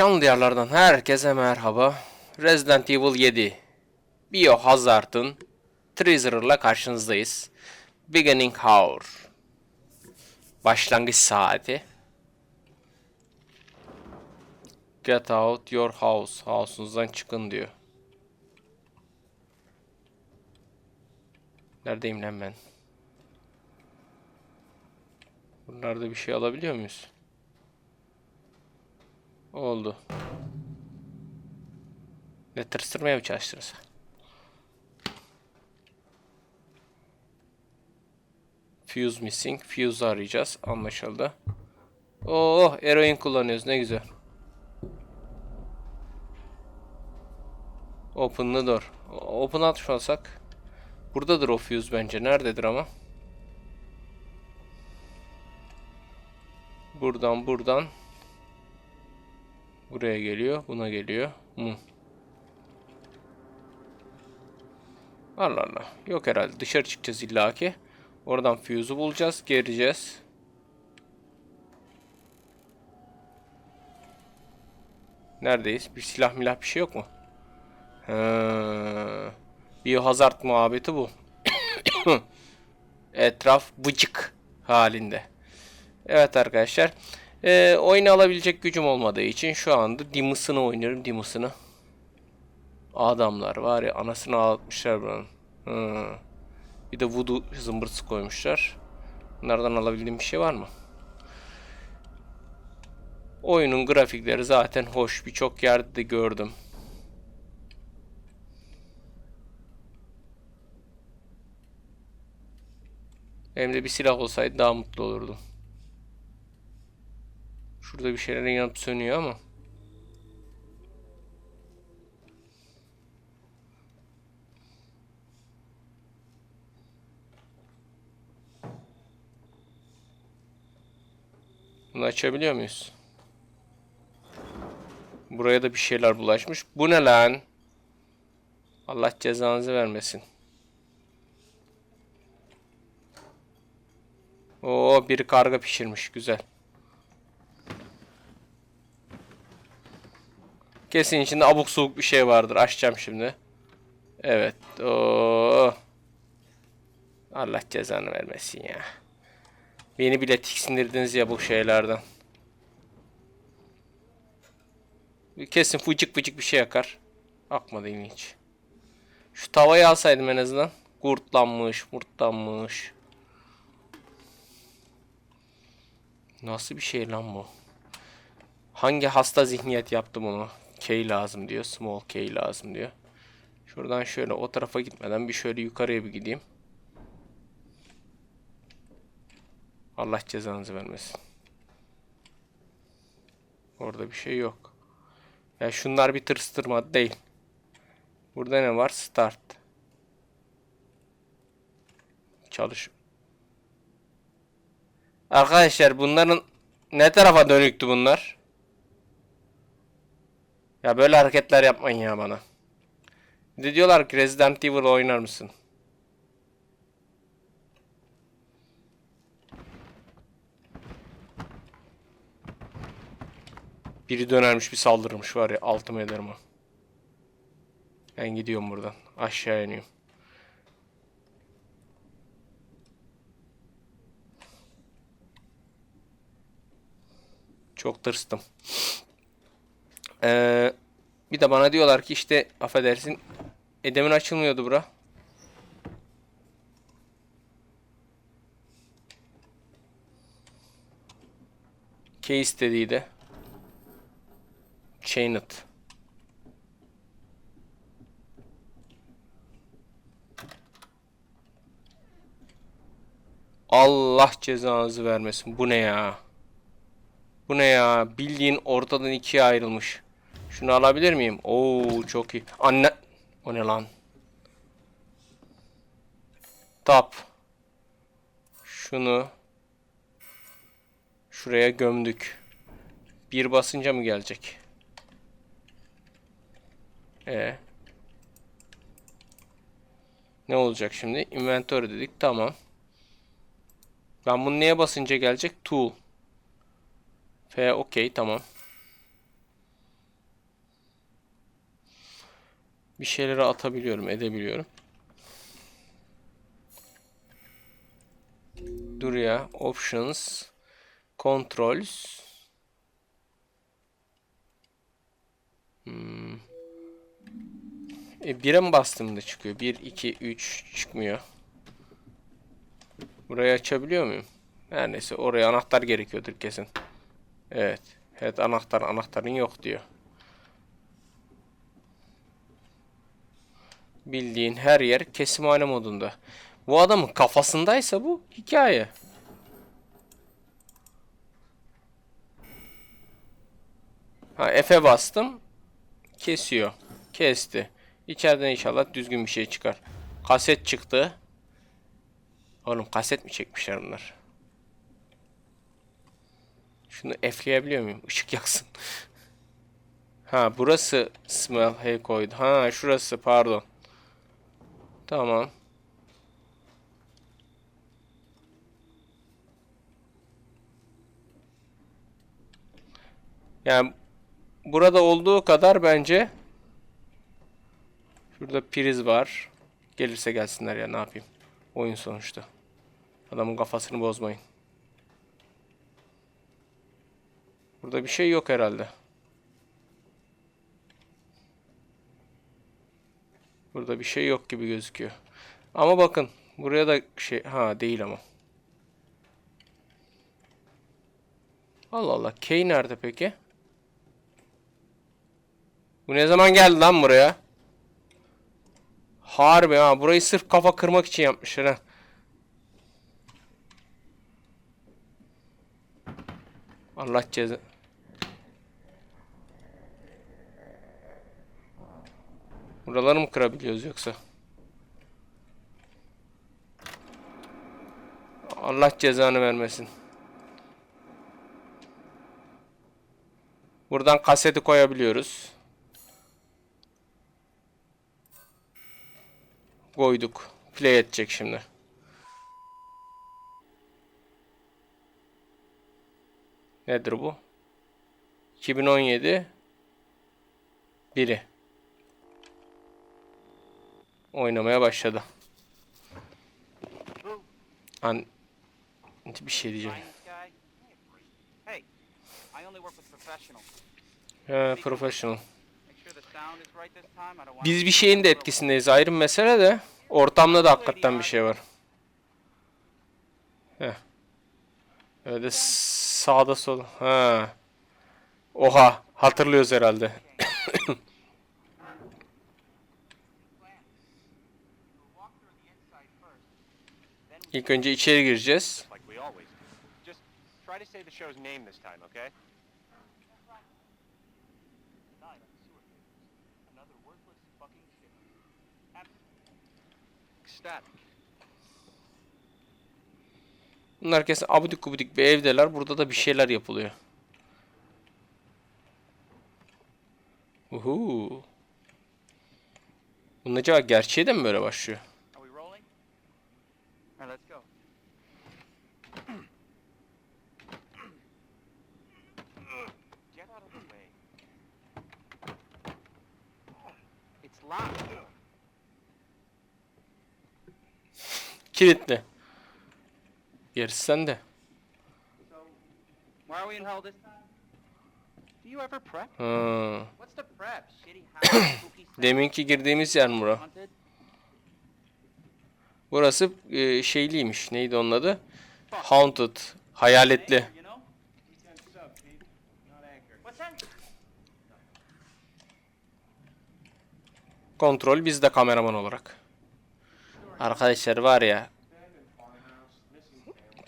Şanlı diyarlardan herkese merhaba. Resident Evil 7 Biohazard'ın Treasurer'la karşınızdayız. Beginning Hour. Başlangıç saati. Get out your house. House'unuzdan çıkın diyor. Neredeyim lan ben? Bunlarda bir şey alabiliyor muyuz? Oldu. Ne tırstırmaya mı çalıştınız? Fuse missing. Fuse arayacağız. Anlaşıldı. Oh, eroin kullanıyoruz. Ne güzel. Open the door. Open atmış olsak. Buradadır o fuse bence. Nerededir ama? Buradan buradan. Buraya geliyor. Buna geliyor. Mu. Allah Allah. Yok herhalde. Dışarı çıkacağız illaki. Oradan fuse'u bulacağız. Geleceğiz. Neredeyiz? Bir silah milah bir şey yok mu? Ha. Biohazard muhabbeti bu. Etraf vıcık halinde. Evet arkadaşlar. Ee, oyunu alabilecek gücüm olmadığı için şu anda Dimus'unu oynuyorum. Dimus'unu. Adamlar var ya anasını ağlatmışlar buranın. Hı. Bir de voodoo zımbırtısı koymuşlar. Bunlardan alabildiğim bir şey var mı? Oyunun grafikleri zaten hoş. Birçok yerde de gördüm. Elimde bir silah olsaydı daha mutlu olurdum. Şurada bir şeylerin yanıp sönüyor ama. Bunu açabiliyor muyuz? Buraya da bir şeyler bulaşmış. Bu ne lan? Allah cezanızı vermesin. Oo biri karga pişirmiş. Güzel. Kesin içinde abuk subuk bir şey vardır. Açacağım şimdi. Evet. Oo. Allah cezanı vermesin ya. Beni bile tiksindirdiniz ya bu şeylerden. Kesin fıcık fıcık bir şey yakar. Akmadı ilginç. Şu tavayı alsaydım en azından. Kurtlanmış, murtlanmış. Nasıl bir şey lan bu? Hangi hasta zihniyet yaptı bunu? K lazım diyor. Small K lazım diyor. Şuradan şöyle o tarafa gitmeden bir şöyle yukarıya bir gideyim. Allah cezanızı vermesin. Orada bir şey yok. Ya şunlar bir tırstırma değil. Burada ne var? Start. Çalış. Arkadaşlar bunların ne tarafa dönüktü bunlar? Ya böyle hareketler yapmayın ya bana. Bir diyorlar ki Resident Evil oynar mısın? Biri dönermiş bir saldırmış var ya altım ederim ha. Ben gidiyorum buradan. Aşağı iniyorum. Çok tırstım. Ee, bir de bana diyorlar ki işte affedersin edemin açılmıyordu bura. Case dediydi. Chained. Allah cezanızı vermesin. Bu ne ya? Bu ne ya? Bildiğin ortadan ikiye ayrılmış. Şunu alabilir miyim? Oo çok iyi. Anne. O ne lan? Tap. Şunu. Şuraya gömdük. Bir basınca mı gelecek? E. Ne olacak şimdi? Inventory dedik. Tamam. Ben bunu neye basınca gelecek? Tool. F okey tamam. Bir şeyleri atabiliyorum, edebiliyorum. Dur ya. Options. Controls. Hmm. E, 1'e mi bastığımda çıkıyor? 1, 2, 3 çıkmıyor. Burayı açabiliyor muyum? Her neyse oraya anahtar gerekiyordur kesin. Evet. Evet anahtar anahtarın yok diyor. Bildiğin her yer kesimhane modunda. Bu adamın kafasındaysa bu hikaye. Ha F'e bastım. Kesiyor. Kesti. İçeriden inşallah düzgün bir şey çıkar. Kaset çıktı. Oğlum kaset mi çekmişler bunlar? Şunu F'leyebiliyor muyum? Işık yaksın. ha burası smell hey koydu. Ha şurası pardon. Tamam. Yani burada olduğu kadar bence şurada priz var. Gelirse gelsinler ya ne yapayım. Oyun sonuçta. Adamın kafasını bozmayın. Burada bir şey yok herhalde. Burada bir şey yok gibi gözüküyor. Ama bakın buraya da şey ha değil ama. Allah Allah. Kay nerede peki? Bu ne zaman geldi lan buraya? Harbi ha. Burayı sırf kafa kırmak için yapmışlar ha. Allah ceza. Buraları mı kırabiliyoruz yoksa? Allah cezanı vermesin. Buradan kaseti koyabiliyoruz. Koyduk. Play edecek şimdi. Nedir bu? 2017 biri. Oynamaya başladı. An bir şey diyeceğim. He, professional. Biz bir şeyin de etkisindeyiz ayrı bir mesele de ortamda da hakikaten bir şey var. Heh. Öyle sağda sol. Ha. Oha hatırlıyoruz herhalde. walk through the inside first. Then we İlk önce içeri gireceğiz. like we always do. Just try to say the show's name this time, okay? died on the sewer cables. Another worthless fucking shit. Static. Bunlar kesin abudik gubidik bir evdeler. Burada da bir şeyler yapılıyor. Uhu. Bunun acaba gerçeği de mi böyle başlıyor? Are we rolling? Alright, let's go. Get out of the way. It's locked. Kilitli. Gerisi sende. So, why are we in hell this time? Do you ever prep? Ha. What's the prep? Shitty house, spooky set, Deminki girdiğimiz yer mi bura? Burası e, şeyliymiş. Neydi onun adı? Haunted. Hayaletli. You know? What's that? Kontrol bizde kameraman olarak. Arkadaşlar var ya.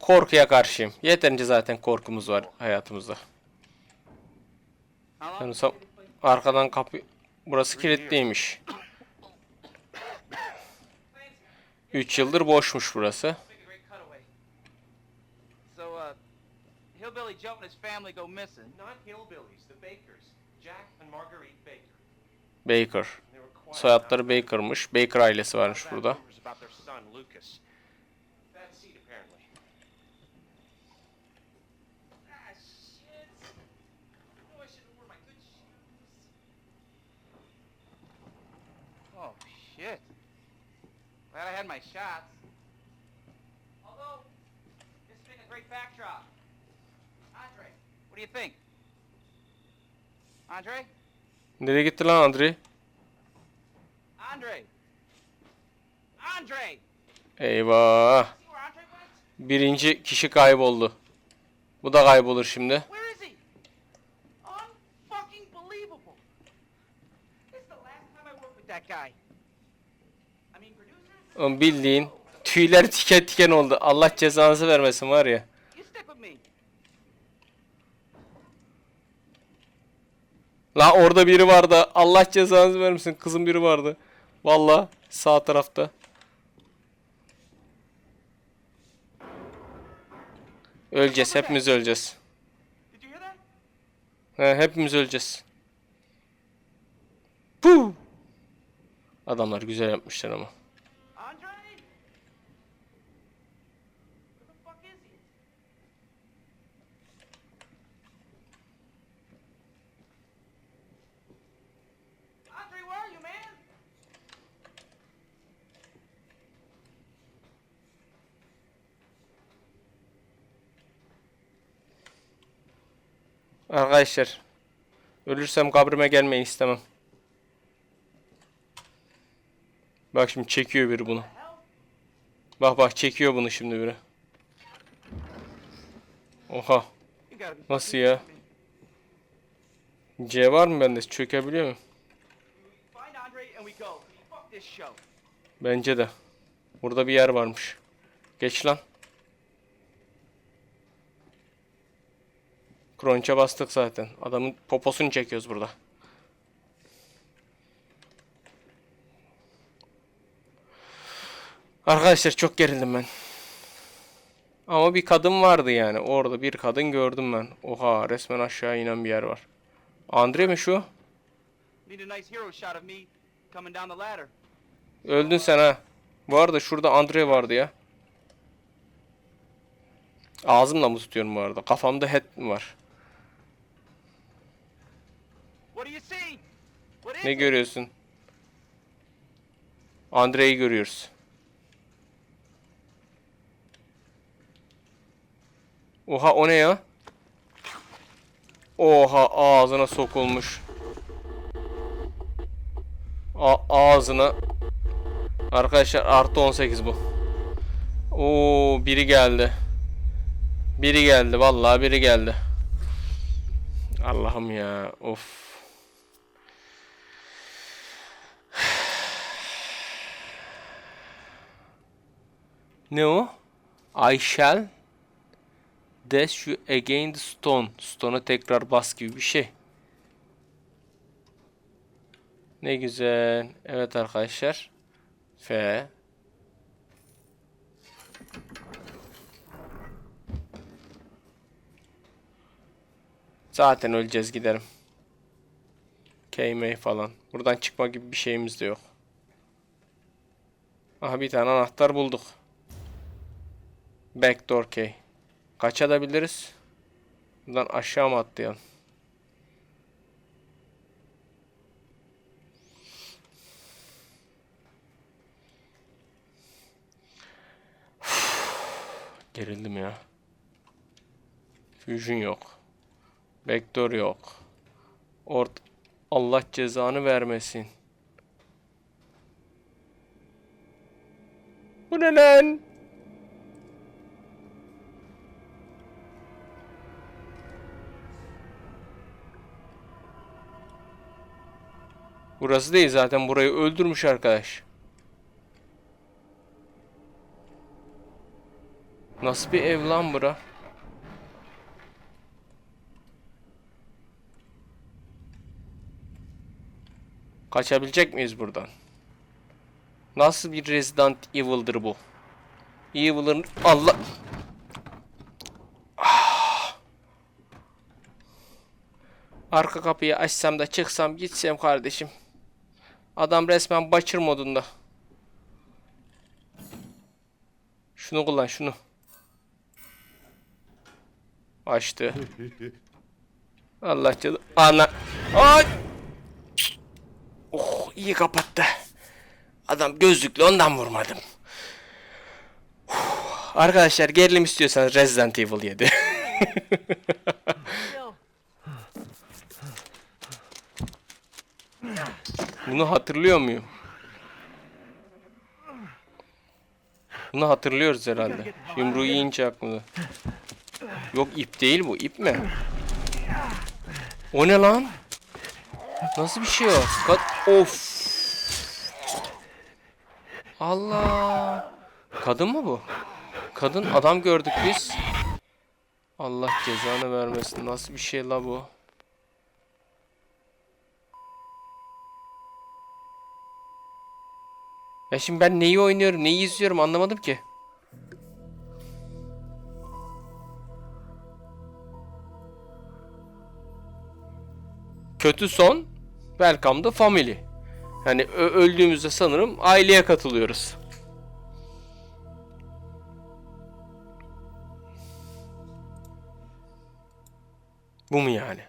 Korkuya karşıyım. Yeterince zaten korkumuz var hayatımızda. Yani arkadan kapı burası kilitliymiş. 3 yıldır boşmuş burası. Uh, Hillbilly Joe and his family go missing. Not hillbillies, the Bakers. Jack and Marguerite Baker. Baker. Soyadları. Baker'mış. Baker ailesi varmış burada. Oh, shit. Glad I had my shots. Although, this thing a great backdrop. Andre, what do you think? Andre? Nereye gitti lan? Andre! Andre! Eyvah. Birinci kişi kayboldu. Bu da kaybolur şimdi. Oğlum bildiğin tüyler tiken tiken oldu. Allah cezanızı vermesin var ya. La orada biri vardı. Allah cezanızı vermesin. Kızın biri vardı. Valla sağ tarafta. Öleceğiz. Hepimiz öleceğiz. He, hepimiz öleceğiz. Puh! Adamlar güzel yapmışlar ama. Andre? Where the fuck is he? Andre, where are you, man? Arkadaşlar. Ölürsem kabrime gelmeyi istemem. Bak şimdi çekiyor biri bunu. Bak bak çekiyor bunu şimdi biri. Oha. Nasıl ya? C var mı bende? Çökebiliyor muyum? Bence de. Burada bir yer varmış. Geç lan. Kronç'a bastık zaten. Adamın poposunu çekiyoruz burada. Arkadaşlar çok gerildim ben. Ama bir kadın vardı yani. Orada bir kadın gördüm ben. Oha resmen aşağı inen bir yer var. Andre mi şu? Öldün sen ha. Bu arada şurada Andre vardı ya. Ağzımla mı tutuyorum bu arada? Kafamda head mi var? What do you see? What is Ne görüyorsun? Andre'yi görüyoruz. Oha o ne ya? Oha ağzına sokulmuş. A ağzına. Arkadaşlar artı 18 bu. Oo biri geldi. Biri geldi vallahi biri geldi. Allah'ım ya. Of. Ne o? I shall dash you again the stone. Stone'a tekrar bas gibi bir şey. Ne güzel. Evet arkadaşlar. F. Zaten öleceğiz giderim. KM falan. Buradan çıkma gibi bir şeyimiz de yok. Aha bir tane anahtar bulduk. Backdoor key. Kaçabiliriz? Buradan aşağı mı atlayalım? Gerildim ya. Fusion yok. Backdoor yok. Ort Allah cezanı vermesin. Bu ne lan? Burası değil zaten burayı öldürmüş arkadaş. Nasıl bir ev lan bura? Kaçabilecek miyiz buradan? Nasıl bir Resident Evil'dır bu? Evil'ın Allah Ah! Arka kapıyı açsam da çıksam gitsem kardeşim. Adam resmen Butcher modunda. Şunu kullan şunu. Açtı. Allah canı. Ana. Ay. Oh iyi kapattı. Adam gözlüklü ondan vurmadım. Uf. Arkadaşlar gerilim istiyorsanız Resident Evil 7. Bunu hatırlıyor muyum? Bunu hatırlıyoruz herhalde. Yumruğu yiyince aklımda. Yok ip değil bu. ip mi? O ne lan? Nasıl bir şey o? Kat of. Allah. Kadın mı bu? Kadın adam gördük biz. Allah cezanı vermesin. Nasıl bir şey la bu? Ya şimdi ben neyi oynuyorum, neyi izliyorum anlamadım ki. Kötü son. Welcome to family. Yani öldüğümüzde sanırım aileye katılıyoruz. Bu mu yani?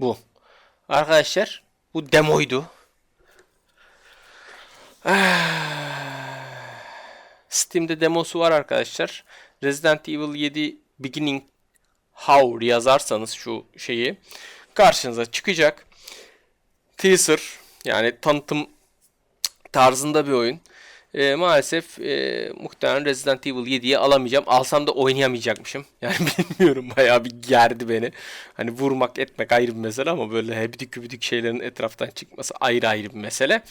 Bu. Arkadaşlar bu demoydu. Steam'de demosu var arkadaşlar. Resident Evil 7 Beginning How yazarsanız şu şeyi karşınıza çıkacak. Teaser yani tanıtım tarzında bir oyun. Ee, maalesef e, muhtemelen Resident Evil 7'yi alamayacağım. Alsam da oynayamayacakmışım. Yani bilmiyorum bayağı bir gerdi beni. Hani vurmak etmek ayrı bir mesele ama böyle hebidik kübidik şeylerin etraftan çıkması ayrı ayrı bir mesele.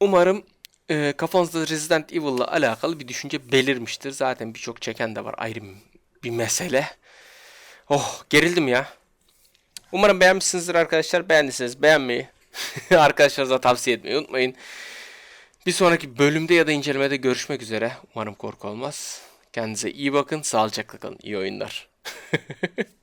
Umarım e, kafanızda Resident Evil'la alakalı bir düşünce belirmiştir. Zaten birçok çeken de var ayrı bir mesele. Oh gerildim ya. Umarım beğenmişsinizdir arkadaşlar. Beğendiyseniz beğenmeyi, arkadaşlarınıza tavsiye etmeyi unutmayın. Bir sonraki bölümde ya da incelemede görüşmek üzere. Umarım korku olmaz. Kendinize iyi bakın. Sağlıcakla kalın. İyi oyunlar.